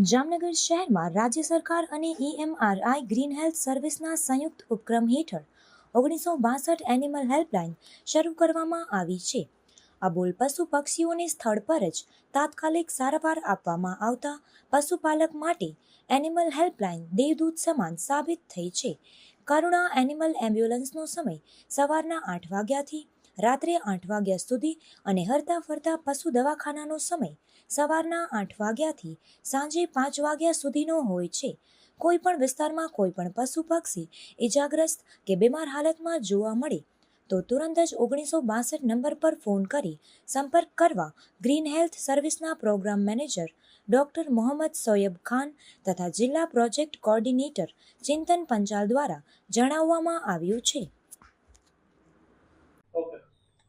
જામનગર શહેરમાં રાજ્ય સરકાર અને ઈએમઆરઆઈ ગ્રીન હેલ્થ સર્વિસના સંયુક્ત ઉપક્રમ હેઠળ ઓગણીસો બાસઠ એનિમલ હેલ્પલાઇન શરૂ કરવામાં આવી છે. અબોલ પશુ પક્ષીઓને સ્થળ પર જ તાત્કાલિક સારવાર આપવામાં આવતા પશુપાલક માટે એનિમલ હેલ્પલાઇન દેવદૂત સમાન સાબિત થઈ છે. કરુણા એનિમલ એમ્બ્યુલન્સનો સમય સવારના આઠ વાગ્યાથી રાત્રે આઠ વાગ્યા સુધી અને હરતા ફરતા પશુ દવાખાનાનો સમય સવારના આઠ વાગ્યાથી સાંજે પાંચ વાગ્યા સુધીનો હોય છે. કોઈ પણ વિસ્તારમાં કોઈ પણ પશુ પક્ષી ઇજાગ્રસ્ત કે બીમાર હાલતમાં જોવા મળે, તો તુરંત જ ઓગણીસો બાસઠ નંબર પર ફોન કરી સંપર્ક કરવા green health સર્વિસના program manager doctor Mohammad Soyab Khan તથા જિલ્લા પ્રોજેક્ટ કોર્ડિનેટર ચિંતન પંચાલ દ્વારા જણાવવામાં આવ્યું છે.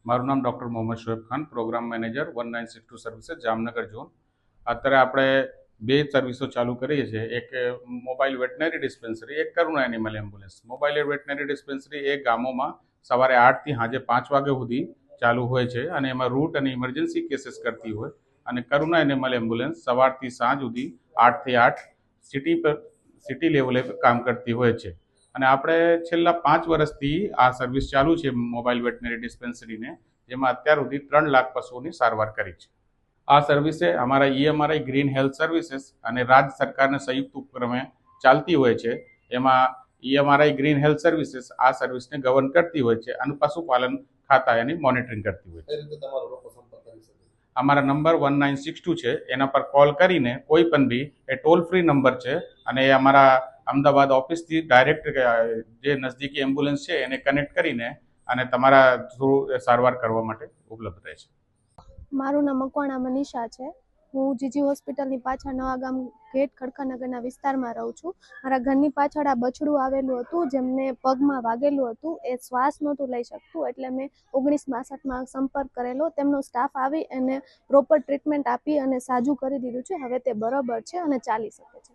મારું નામ doctor Mohammad Shoaib Khan, program manager one nine six two services Jamnagar zone. અત્યારે આપણે બે સર્વિસો ચાલુ કરીએ છીએ. એક મોબાઈલ વેટનરી ડિસ્પેન્સરી એક Karuna animal ambulance mobile veterinary dispensary એ ગામોમાં સવારે આઠથી સાંજે પાંચ વાગ્યા સુધી ચાલુ હોય છે અને એમાં રૂટ અને ઇમરજન્સી કેસીસ કરતી હોય. અને કરુણા એનિમલ એમ્બ્યુલન્સ સવારથી સાંજ સુધી આઠથી આઠ સિટી પર સિટી લેવલે કામ કરતી હોય છે. અને આપણે છેલ્લા પાંચ વર્ષથી આ સર્વિસ ચાલુ છે મોબાઈલ વેટનરી ડિસ્પેન્સરીને જેમાં અત્યાર સુધી ત્રણ લાખ પશુઓની સારવાર કરી છે. આ સર્વિસે અમારા ઈએમઆરઆઈ ગ્રીન હેલ્થ સર્વિસીસ અને રાજ્ય સરકારના સંયુક્ત ઉપક્રમે ચાલતી હોય છે. એમાં ઈએમઆરઆઈ ગ્રીન હેલ્થ સર્વિસીસ આ સર્વિસને ગવર્ન કરતી હોય છે અને પશુપાલન ખાતા એની મોનિટરિંગ કરતી હોય છે. અમારા number one nine six two છે. એના પર કોલ કરીને કોઈ પણ બી એ ટોલ ફ્રી નંબર છે અને એ અમારા અમદાવાદ ઓફિસથી ડાયરેક્ટ જે નજદીકી એમ્બ્યુલન્સ છે, એને કનેક્ટ કરીને અને તમારા થ્રુ સારવાર કરવા માટે ઉપલબ્ધ રહે છે. મારું નામ મકવાણા મનીષા છે. હું જીજી હોસ્પિટલની પાછળ નવા ગામ ગેટ ખડકાનગરના વિસ્તારમાં રહું છું. મારા ઘરની પાછળ આ બછડું આવેલું હતું, જેમને પગમાં વાગેલું હતું. એ શ્વાસ નહોતું લઈ શકતું, એટલે મેં ઓગણીસ બાસઠમાં સંપર્ક કરેલો. તેમનો સ્ટાફ આવી એને પ્રોપર ટ્રીટમેન્ટ આપી અને સાજું કરી દીધું છે. હવે તે બરાબર છે અને ચાલી શકે છે.